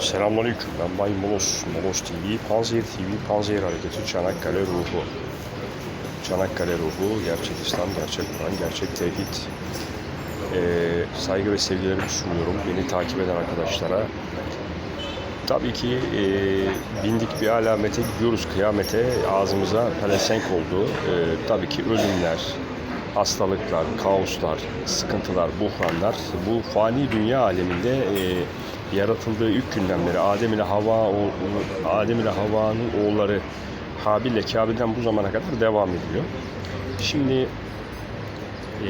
Selamünaleyküm. Ben Bay Molos. Molos TV, Panzehir TV, Panzehir Hareketi, Çanakkale Ruhu. Çanakkale Ruhu, gerçek İslam, gerçek Kur'an, gerçek Tevhid. Ee, saygı ve sevgilerimi sunuyorum beni takip eden arkadaşlara. Tabii ki e, bindik bir alamete gidiyoruz kıyamete. Ağzımıza pelesenk oldu. E, tabii ki ölümler, hastalıklar, kaoslar, sıkıntılar, buhranlar bu fani dünya aleminde e, yaratıldığı ilk günden beri Adem ile Havva o- Adem ile Havva'nın oğulları Habil ile Kabil'den bu zamana kadar devam ediyor. Şimdi e,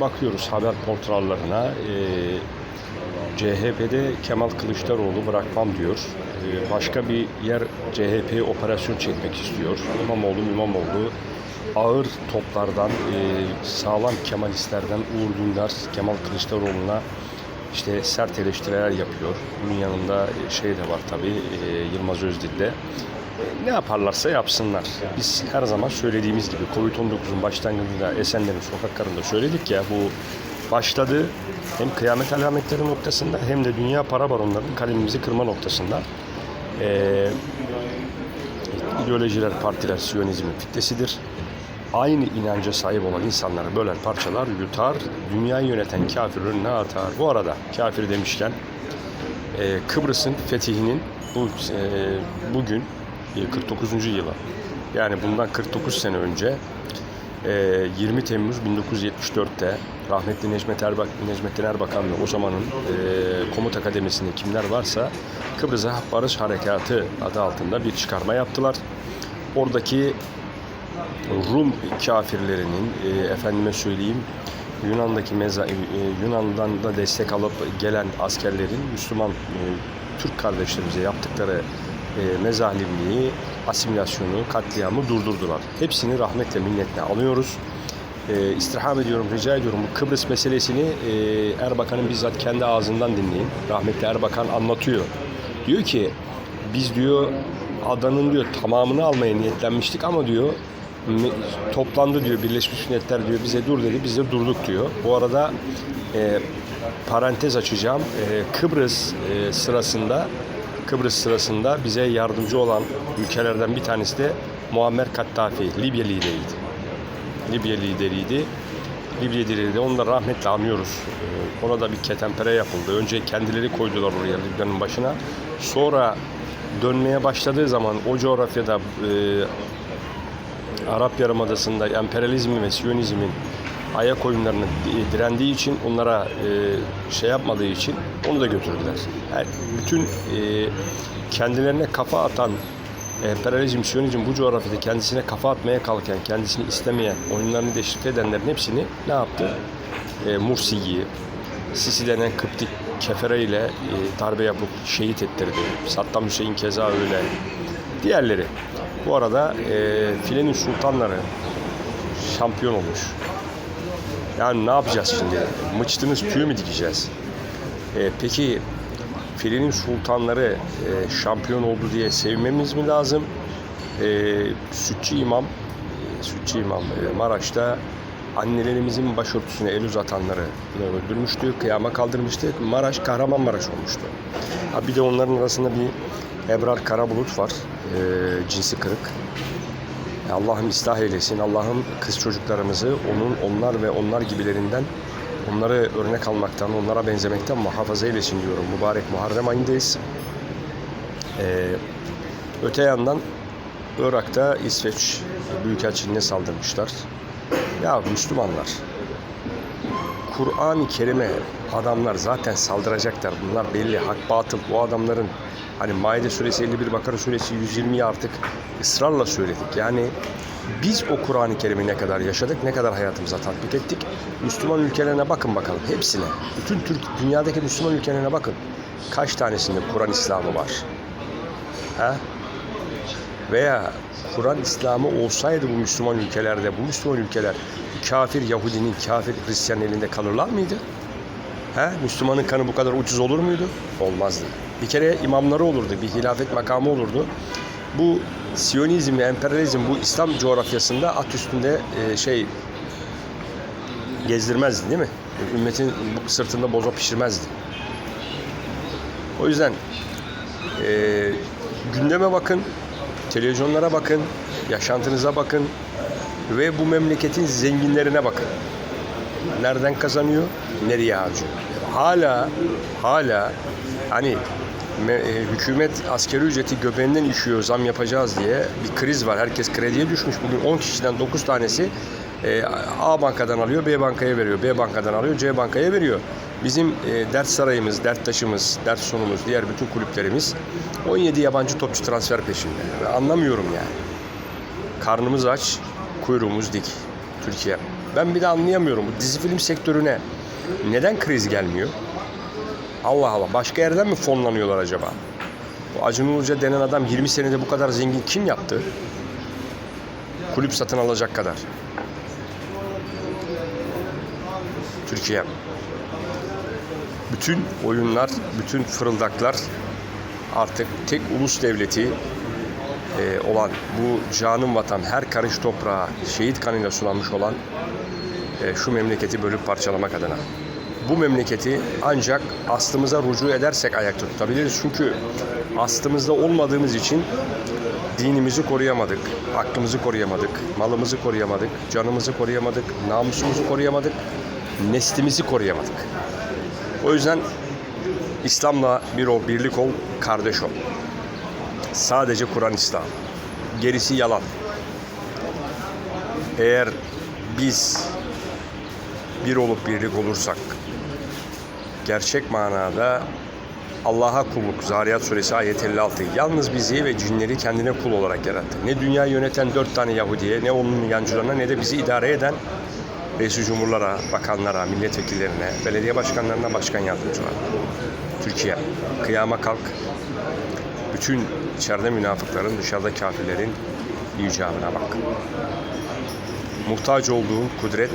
bakıyoruz haber portallarına e, CHP'de Kemal Kılıçdaroğlu bırakmam diyor. E, başka bir yer CHP'ye operasyon çekmek istiyor. İmamoğlu İmamoğlu ağır toplardan e, sağlam Kemalistlerden Uğur Dündar Kemal Kılıçdaroğlu'na işte sert eleştiriler yapıyor. Bunun yanında e, şey de var tabii e, Yılmaz Özdil de. Ne yaparlarsa yapsınlar. Biz her zaman söylediğimiz gibi Covid-19'un başlangıcında Esenler'in sokaklarında söyledik ya bu başladı hem kıyamet alametleri noktasında hem de dünya para baronlarının kalemimizi kırma noktasında. Ee, ideolojiler, partiler Siyonizmin fitnesidir. Aynı inanca sahip olan insanları böler parçalar, yutar, dünyayı yöneten kafir önüne atar. Bu arada kafir demişken e, Kıbrıs'ın fethinin bu e, bugün e, 49. yılı. Yani bundan 49 sene önce e, 20 Temmuz 1974'te rahmetli Necmet Erbak, Necmettin Erbakan ve o zamanın e, komuta kademesinde kimler varsa Kıbrıs'a Barış Harekatı adı altında bir çıkarma yaptılar. Oradaki Rum kafirlerinin e, efendime söyleyeyim Yunan'daki meza, e, Yunan'dan da destek alıp gelen askerlerin Müslüman e, Türk kardeşlerimize yaptıkları e, mezalimliği, asimilasyonu, katliamı durdurdular. Hepsini rahmetle minnetle alıyoruz. E, istirham ediyorum, rica ediyorum Kıbrıs meselesini e, Erbakan'ın bizzat kendi ağzından dinleyin. Rahmetli Erbakan anlatıyor. Diyor ki biz diyor adanın diyor tamamını almaya niyetlenmiştik ama diyor toplandı diyor Birleşmiş Milletler diyor bize dur dedi biz de durduk diyor. Bu arada e, parantez açacağım. E, Kıbrıs e, sırasında Kıbrıs sırasında bize yardımcı olan ülkelerden bir tanesi de Muammer Kaddafi, Libya lideriydi. Libya lideriydi. Libya lideri de onu da rahmetle anıyoruz. Ee, Ona da bir ketempere yapıldı. Önce kendileri koydular oraya Libya'nın başına. Sonra dönmeye başladığı zaman o coğrafyada e, Arap Yarımadası'nda emperyalizmin ve Siyonizmin ayak oyunlarına di- direndiği için onlara e, şey yapmadığı için onu da götürdüler. Yani bütün e, kendilerine kafa atan emperyalizm, Siyonizm bu coğrafyada kendisine kafa atmaya kalkan, kendisini istemeyen, oyunlarını deşifre edenlerin hepsini ne yaptı? E, Mursi'yi, Sisi denen Kıptik kefere ile e, darbe yapıp şehit ettirdi. Saddam Hüseyin keza öyle. Diğerleri. Bu arada e, filenin sultanları şampiyon olmuş. Yani ne yapacağız şimdi? Mıçtınız tüy mü dikeceğiz? E, peki filenin sultanları e, şampiyon oldu diye sevmemiz mi lazım? E, Sütçü İmam, e, Sütçü İmam e, Maraş'ta annelerimizin başörtüsüne el uzatanları öldürmüştü, kıyama kaldırmıştı. Maraş Kahramanmaraş olmuştu. Ha, bir de onların arasında bir Ebrar Karabulut var, e, cinsi kırık. Allah'ım ıslah eylesin. Allah'ım kız çocuklarımızı onun, onlar ve onlar gibilerinden onları örnek almaktan, onlara benzemekten muhafaza eylesin diyorum. Mübarek Muharrem ayındayız. Ee, öte yandan Irak'ta İsveç Büyükelçiliğine saldırmışlar. Ya Müslümanlar, Kur'an-ı Kerim'e adamlar zaten saldıracaklar. Bunlar belli, hak batıl. Bu adamların hani Maide suresi 51, Bakara suresi 120'yi artık ısrarla söyledik. Yani biz o Kur'an-ı Kerim'i ne kadar yaşadık, ne kadar hayatımıza tatbik ettik. Müslüman ülkelerine bakın bakalım, hepsine. Bütün Türk, dünyadaki Müslüman ülkelerine bakın. Kaç tanesinde Kur'an İslamı var? Ha? Veya Kur'an İslamı olsaydı bu Müslüman ülkelerde, bu Müslüman ülkeler kafir Yahudinin, kafir Hristiyan elinde kalırlar mıydı? He? Müslümanın kanı bu kadar ucuz olur muydu? Olmazdı. Bir kere imamları olurdu, bir hilafet makamı olurdu. Bu Siyonizm ve emperyalizm bu İslam coğrafyasında at üstünde e, şey gezdirmezdi değil mi? Ümmetin sırtında boza pişirmezdi. O yüzden Ee, gündeme bakın, televizyonlara bakın, yaşantınıza bakın ve bu memleketin zenginlerine bakın. Nereden kazanıyor, nereye harcıyor? Hala, hala hani e, hükümet askeri ücreti göbeğinden işiyor, zam yapacağız diye bir kriz var. Herkes krediye düşmüş. Bugün 10 kişiden 9 tanesi e, A bankadan alıyor, B bankaya veriyor. B bankadan alıyor, C bankaya veriyor. Bizim e, dert sarayımız, dert taşımız, dert sonumuz, diğer bütün kulüplerimiz 17 yabancı topçu transfer peşinde. Ben anlamıyorum yani. Karnımız aç, kuyruğumuz dik. Türkiye. Ben bir de anlayamıyorum bu dizi film sektörüne neden kriz gelmiyor? Allah Allah. Başka yerden mi fonlanıyorlar acaba? Bu Acun Ilıca denen adam 20 senede bu kadar zengin kim yaptı? Kulüp satın alacak kadar. Türkiye. Bütün oyunlar, bütün fırıldaklar artık tek ulus devleti e, olan bu canım vatan her karış toprağa şehit kanıyla sulanmış olan e, şu memleketi bölüp parçalamak adına. Bu memleketi ancak aslımıza rücu edersek ayakta tutabiliriz. Çünkü aslımızda olmadığımız için dinimizi koruyamadık, hakkımızı koruyamadık, malımızı koruyamadık, canımızı koruyamadık, namusumuzu koruyamadık, neslimizi koruyamadık. O yüzden İslam'la bir ol, birlik ol, kardeş ol. Sadece Kur'an İslam. Gerisi yalan. Eğer biz bir olup birlik olursak gerçek manada Allah'a kulluk. Zariyat suresi ayet 56. Yalnız bizi ve cinleri kendine kul olarak yarattı. Ne dünya yöneten dört tane Yahudiye, ne onun yancılarına ne de bizi idare eden reis cumhurlara, bakanlara, milletvekillerine, belediye başkanlarına, başkan yardımcılarına. Türkiye, kıyama kalk. Bütün içeride münafıkların, dışarıda kafirlerin icabına bak. Muhtaç olduğun kudret,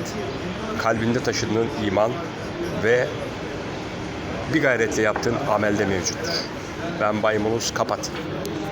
kalbinde taşıdığın iman ve bir gayretle yaptığın amelde mevcuttur. Ben Bay kapat.